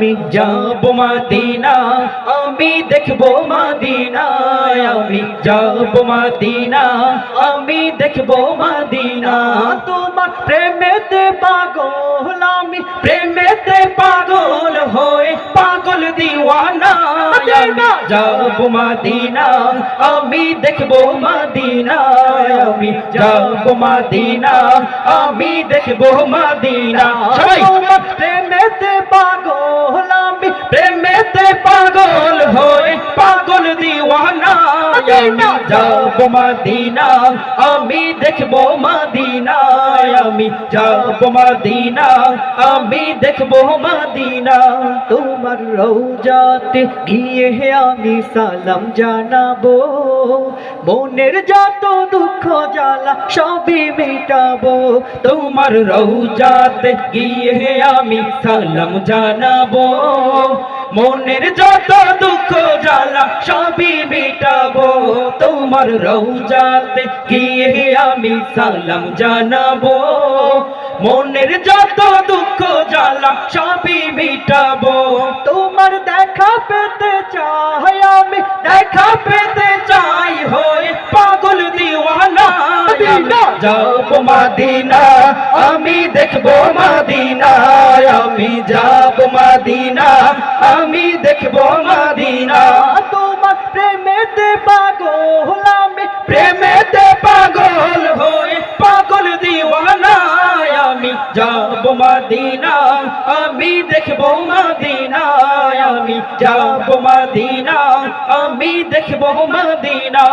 আমি যাব মাদিনা আমি দেখব মাদিনা আমি যাব মাদিনা আমি দেখব মাদিনা। তোমার প্রেমেতে পাগল আমি প্রেমেতে পাগল হয়ে পাগল দিওয়ানা। আমি যাব মাদিনা আমি দেখব মাদিনা আমি যাব মাদিনা আমি দেখব মাদিনা। সবাই। প্রেমেতে পাগল দিওয়ানা আমি যাব মাদিনা আমি দেখব মাদিনা আমি যাব মাদিনা আমি দেখব মাদিনা তোমার রৌজাতে গিয়ে আমি সালাম জানাব। মনের যত দুঃখ জ্বালা সবই মেটাবো। তোমার রৌজাতে গিয়ে আমি সালাম জানাব। মনের যত দুঃখ জ্বালা, সবই মেটাবো তোমার রৌজাতে গিয়ে আমি সালাম জানাব। মনের যত দুঃখ জ্বালা, সবই মিটাবো। তোমার দেখা পেতে চাই আমি, দেখা পেতে যাব মাদিনা আমি দেখব মাদিনা আমি যাব মাদিনা আমি দেখব মাদিনা। তোমার প্রেমেতে পাগল আমি। প্রেমেতে পাগল হয়ে পাগল দিওয়ানা আমি যাব মাদিনা আমি দেখব মাদিনা আমি যাব মাদিনা আমি দেখব মাদিনা।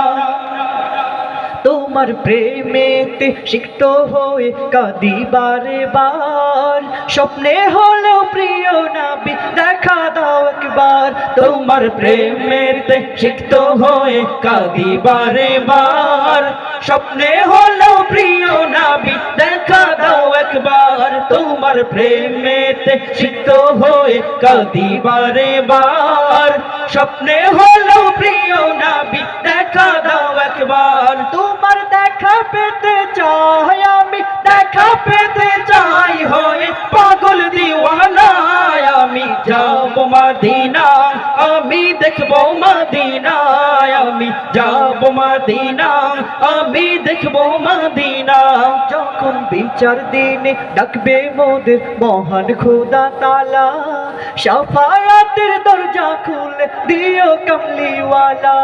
তোমার প্রেমেতে সিক্ত হয়ে কাঁদি বারে। বার স্বপ্নে হলো প্রিয় নাবি, দেখা দাও একবার। তোমার প্রেমেতে সিক্ত হয়ে কাঁদি বারে। বার স্বপ্নে হলো প্রিয় নাবি, দেখা দাও একবার। তোমার প্রেমেতে সিক্ত হয়ে কাঁদি বারে। বার স্বপ্নে হলো প্রিয় নাবি, দেখা দাও একবার। দেখা পেতে চাই আমি, দেখা পেতে চাই হয়ে পাগল দিওয়ানা আমি যাব মাদিনা আমি দেখব মাদিনা আমি যাব মাদিনা আমি দেখব মাদিনা যখন বিচার দিনে ডাকবে মোদের মহান খোদা তালা, সাফায়াতের খুলে দিও কমলিওয়ালা।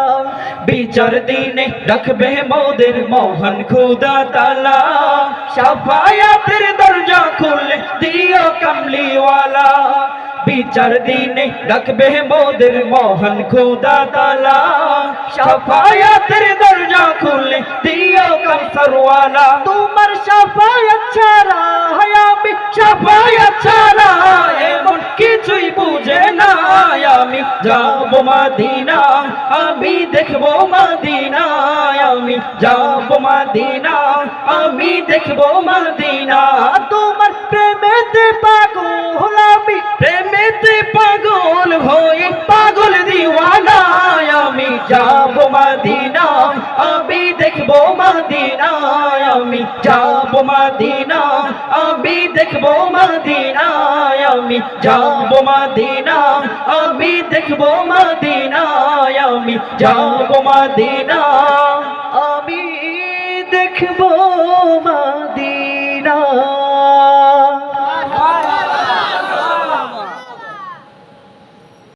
বিচার দিনে ডাকবে মোদের মহান খোদা তালা। সাফায়াতের দরজা খুলে দিও কমলিওয়ালা। বিচার দিনে ডাকবে মোদের মোহন খোদা তালা। সাফায়াতের দরজা খুলে দিও কমসরওয়ালা। তোমার সাফায়াত ছাড়া আমি কিছুই বুঝে না আমি। যাব মাদিনা আমি দেখব মাদিনা আমি যাব মাদিনা আমি দেখব মাদিনা তোমার প্রেমেতে পাগল, আমি প্রেমেতে পাগল হয়ে পাগল দিওয়ানা আমি যাব মাদিনা আমি দেখব মাদিনা যাব মাদিনা, আমি দেখব মাদিনা আমি যাব মাদিনা, আমি দেখব মাদিনা আমি যাব মাদিনা, আমি দেখব